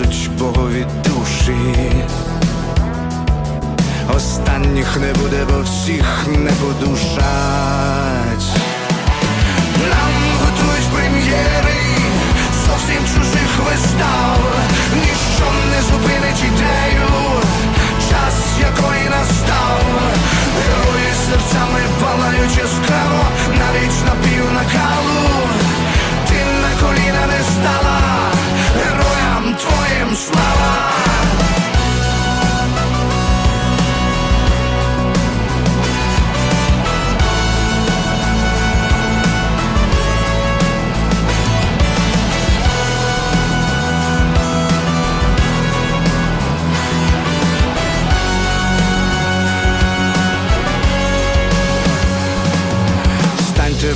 Віднесуть Богові душі, останніх не буде, бо всіх не по Нам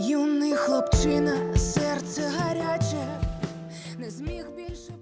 Юний хлопчина, серце гаряче, не зміг більше.